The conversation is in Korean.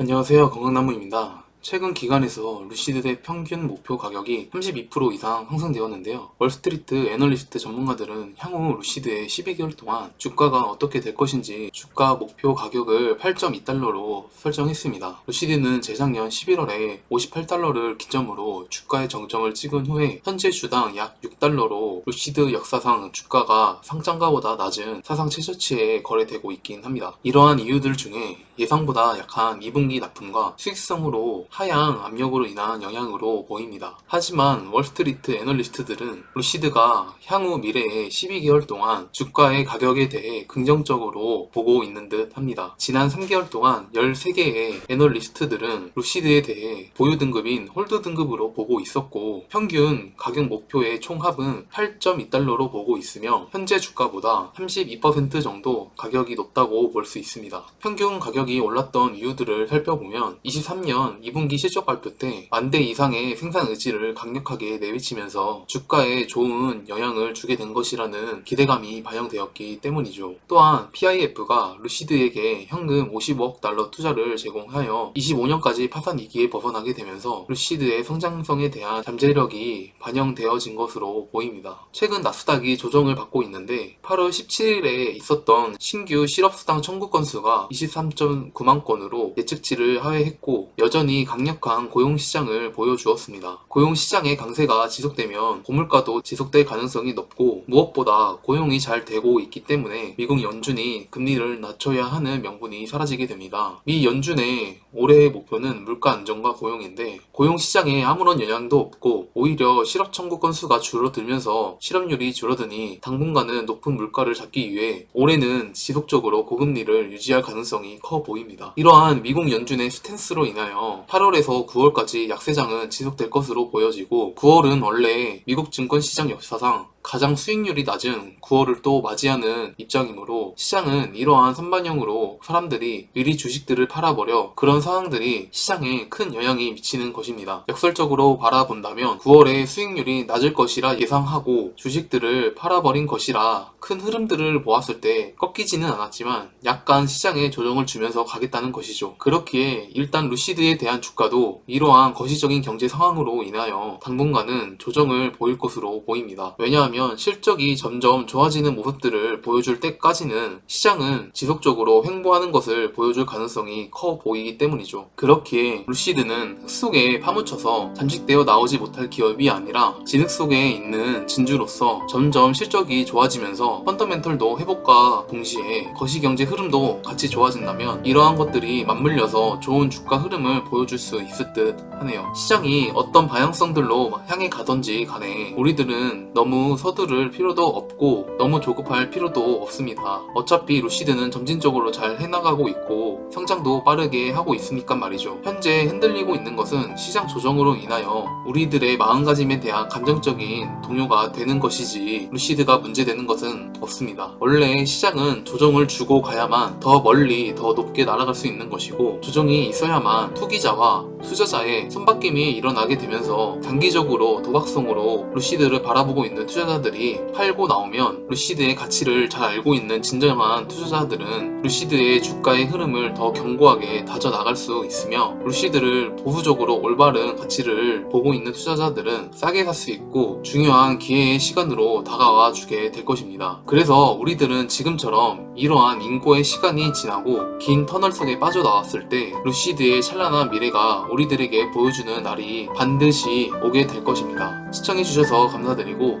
안녕하세요 건강나무입니다. 최근 기간에서 루시드의 평균 목표 가격이 32% 이상 상승되었는데요. 월스트리트 애널리스트 전문가들은 향후 루시드의 12개월 동안 주가가 어떻게 될 것인지 주가 목표 가격을 8.2달러로 설정했습니다. 루시드는 재작년 11월에 58달러를 기점으로 주가의 정점을 찍은 후에 현재 주당 약 6달러로 루시드 역사상 주가가 상장가보다 낮은 사상 최저치에 거래되고 있긴 합니다. 이러한 이유들 중에 예상보다 약한 2분기 납품과 수익성으로 하향 압력으로 인한 영향으로 보입니다. 하지만 월스트리트 애널리스트들은 루시드가 향후 미래의 12개월 동안 주가의 가격에 대해 긍정적으로 보고 있는 듯 합니다. 지난 3개월 동안 13개의 애널리스트들은 루시드에 대해 보유 등급인 홀드 등급으로 보고 있었고 평균 가격 목표의 총합은 8.2달러로 보고 있으며 현재 주가보다 32% 정도 가격이 높다고 볼 수 있습니다. 평균 가격이 올랐던 이유들을 살펴보면 23년 2분기 실적 발표 때 만대 이상의 생산 의지를 강력하게 내비치면서 주가에 좋은 영향을 주게 된 것이라는 기대감이 반영되었기 때문이죠. 또한 PIF가 루시드에게 현금 55억 달러 투자를 제공하여 25년까지 파산 위기에 벗어나게 되면서 루시드의 성장성에 대한 잠재력이 반영되어진 것으로 보입니다. 최근 나스닥이 조정을 받고 있는데 8월 17일에 있었던 신규 실업수당 청구 건수가 23.9만 건으로 예측치를 하회했고 여전히 강력한 고용 시장을 보여주었습니다. 고용 시장의 강세가 지속되면 고물가도 지속될 가능성이 높고 무엇보다 고용이 잘 되고 있기 때문에 미국 연준이 금리를 낮춰야 하는 명분이 사라지게 됩니다. 미 연준의 올해의 목표는 물가 안정과 고용인데 고용 시장에 아무런 영향도 없고 오히려 실업 청구 건수가 줄어들면서 실업률이 줄어드니 당분간은 높은 물가를 잡기 위해 올해는 지속적으로 고금리를 유지할 가능성이 커 보입니다. 이러한 미국 연준의 스탠스로 인하여 8월에서 9월까지 약세장은 지속될 것으로 보여지고 9월은 원래 미국 증권 시장 역사상 가장 수익률이 낮은 9월을 또 맞이하는 입장이므로 시장은 이러한 선반영으로 사람들이 미리 주식들을 팔아버려 그런 상황들이 시장에 큰 영향이 미치는 것입니다. 역설적으로 바라본다면 9월에 수익률이 낮을 것이라 예상하고 주식들을 팔아버린 것이라 큰 흐름들을 보았을 때 꺾이지는 않았지만 약간 시장에 조정을 주면서 가겠다는 것이죠. 그렇기에 일단 루시드에 대한 주가도 이러한 거시적인 경제 상황으로 인하여 당분간은 조정을 보일 것으로 보입니다. 왜냐하면 실적이 점점 좋아지는 모습들을 보여줄 때까지는 시장은 지속적으로 횡보하는 것을 보여줄 가능성이 커 보이기 때문이죠. 그렇기에 루시드는 흙 속에 파묻혀서 잠식되어 나오지 못할 기업이 아니라 진흙 속에 있는 진주로서 점점 실적이 좋아지면서 펀더멘털도 회복과 동시에 거시경제 흐름도 같이 좋아진다면 이러한 것들이 맞물려서 좋은 주가 흐름을 보여줄 수 있을 듯 하네요. 시장이 어떤 방향성들로 향해 가던지 간에 우리들은 너무 서두를 필요도 없고 너무 조급할 필요도 없습니다. 어차피 루시드는 점진적으로 잘 해나가고 있고 성장도 빠르게 하고 있으니까 말이죠. 현재 흔들리고 있는 것은 시장 조정으로 인하여 우리들의 마음가짐에 대한 감정적인 동요가 되는 것이지 루시드가 문제되는 것은 없습니다. 원래 시장은 조정을 주고 가야만 더 멀리 더 높게 날아갈 수 있는 것이고 조정이 있어야만 투기자와 투자자의 손바뀜이 일어나게 되면서 단기적으로 도박성으로 루시드를 바라보고 있는 투자자 들이 팔고 나오면 루시드의 가치를 잘 알고 있는 진정한 투자자들은 루시드의 주가의 흐름을 더 견고하게 다져나갈 수 있으며 루시드를 보수적으로 올바른 가치를 보고 있는 투자자들은 싸게 살 수 있고 중요한 기회의 시간으로 다가와 주게 될 것입니다. 그래서 우리들은 지금처럼 이러한 인고의 시간이 지나고 긴 터널 속에 빠져나왔을 때 루시드의 찬란한 미래가 우리들에게 보여주는 날이 반드시 오게 될 것입니다. 시청해주셔서 감사드리고